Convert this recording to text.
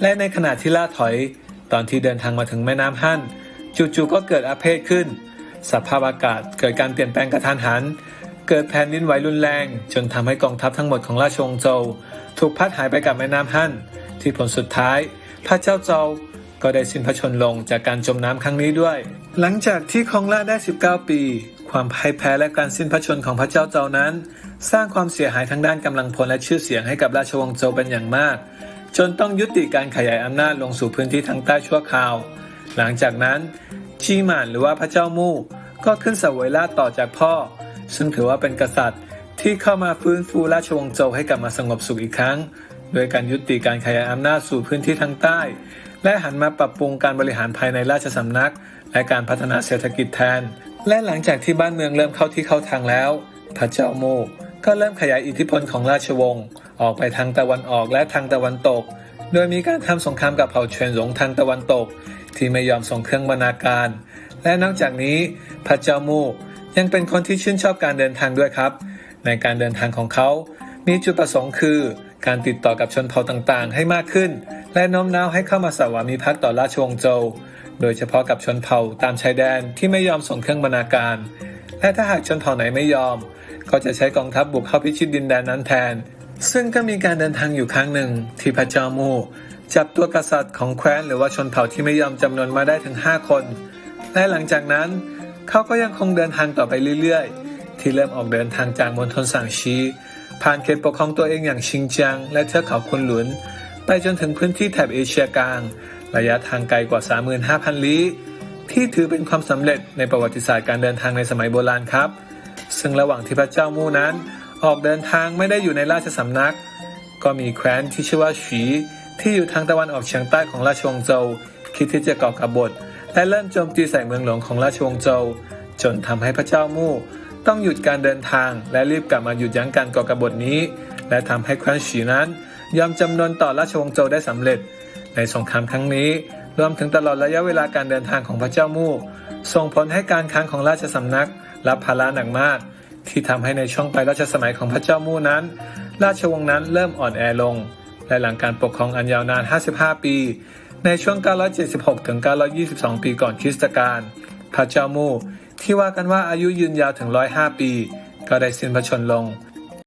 และในขณะที่ล่าถอย ตอนที่เดินทางมาถึงแม่น้ำฮั่นจู่ๆก็เกิดอาเพศขึ้น สภาพอากาศเกิดการเปลี่ยนแปลงกระทันหัน เกิดแผ่นดินไหวรุนแรง จนทำให้กองทัพทั้งหมดของราชวงศ์โจวถูกพัดหายไปกับแม่น้ำฮั่น ที่ผลสุดท้าย พระเจ้าโจวก็ได้สิ้นพระชนลงจากการจมน้ำครั้งนี้ด้วย หลังจากที่ครองราชได้ 19 ปี ความพ่ายแพ้และการสิ้นพระชนของพระเจ้าโจวนั้น สร้างความเสียหายทางด้านกำลังพลและชื่อเสียงให้กับราชวงศ์โจวเป็นอย่างมาก จนต้องยุติการขยายอำนาจลงสู่พื้นที่ทางใต้ชั่วคราว หลังจากนั้นจีหมานหรือว่าพระเจ้ามู่ก็ขึ้นสวยราชต่อจากพ่อ ซึ่งถือว่าเป็นกษัตริย์ที่เข้ามาฟื้นฟูราชวงศ์โจวให้กลับมาสงบสุขอีกครั้ง โดยการยุติการขยายอำนาจสู่พื้นที่ทางใต้ และหันมาปรับปรุงการบริหารภายในราชสำนัก และการพัฒนาเศรษฐกิจแทน และหลังจากที่บ้านเมืองเริ่มเข้าที่เข้าทางแล้ว พระเจ้ามู่ก็เริ่มขยายอิทธิพลของราชวงศ์ ออกไปทางตะวันออกและทางตะวันตก โดยมีการทำสงครามกับเผ่าเฉินหลงทางตะวันตก ที่ไม่ยอมส่งเครื่องบรรณาการ และนอกจากนี้พระเจ้ามู่ยังเป็นคนที่ชื่นชอบการเดินทางด้วยครับ ในการเดินทางของเขา มีจุดประสงค์คือ การติดต่อกับชนเผ่าต่างๆ ให้มากขึ้น และโน้มน้าวให้เข้ามาสวามิภักดิ์ต่อราชวงศ์โจวโดยเฉพาะกับชนเผ่าตามชายแดนที่ไม่ยอมส่งเครื่องบรรณาการ และถ้าหากชนเผ่าไหนไม่ยอม ก็จะใช้กองทัพบุกเข้าพิชิตดินแดนนั้นแทน ซึ่งก็มีการเดินทางอยู่ครั้งหนึ่งที่พระเจ้ามู จับตัวกษัตริย์ของแคว้นหรือว่าชนเผ่าที่ไม่ยอมจำนวนมาได้ถึง 5 คน และหลังจากนั้น เขาก็ยังคงเดินทางต่อไปเรื่อยๆ ที่เริ่มออกเดินทางจากมณฑลสางชี ผ่านเขตปกครองตัวเองอย่างชิงจางและเทือกเขาคุนหลุน ไปจนถึงพื้นที่แถบเอเชียกลาง ระยะทางไกลกว่า 35,000 ลี้ที่ถือเป็นความสำเร็จในประวัติศาสตร์การเดินทางในสมัยโบราณครับ ซึ่งระหว่างที่พระเจ้ามู่นั้น ออกเดินทางไม่ได้อยู่ในราชสำนัก ก็มีแคว้นที่ชื่อว่าฉีที่อยู่ทางตะวันออกเฉียงใต้ของราชวงศ์โจวคิดที่จะก่อกบฏและเริ่มโจมตีใส่เมืองหลวงของราชวงศ์โจวจนทำให้พระเจ้ามู่ต้องหยุดการเดินทางและรีบกลับมาหยุดยั้งการก่อกบฏนี้ และทำให้แคว้นฉีนั้นยอมจำนนต่อราชวงศ์โจวได้สำเร็จ ในสงครามครั้งนี้รวมถึงตลอดระยะเวลาการเดินทางของพระเจ้ามู่ ส่งผลให้การค้างของราชสำนักรับภาระหนักมาก ที่ทำให้ในช่วงปลายราชสมัยของพระเจ้ามู่นั้น ราชวงศ์นั้นเริ่มอ่อนแอลง และหลังการปกครองอันยาวนาน 55 ปี ในช่วง 976 ถึง 922 ปีก่อนคริสตกาลพระเจ้ามู่ที่ว่ากันว่าอายุยืนยาวถึง 105 ปี ก็ได้สิ้นพระชนม์ลง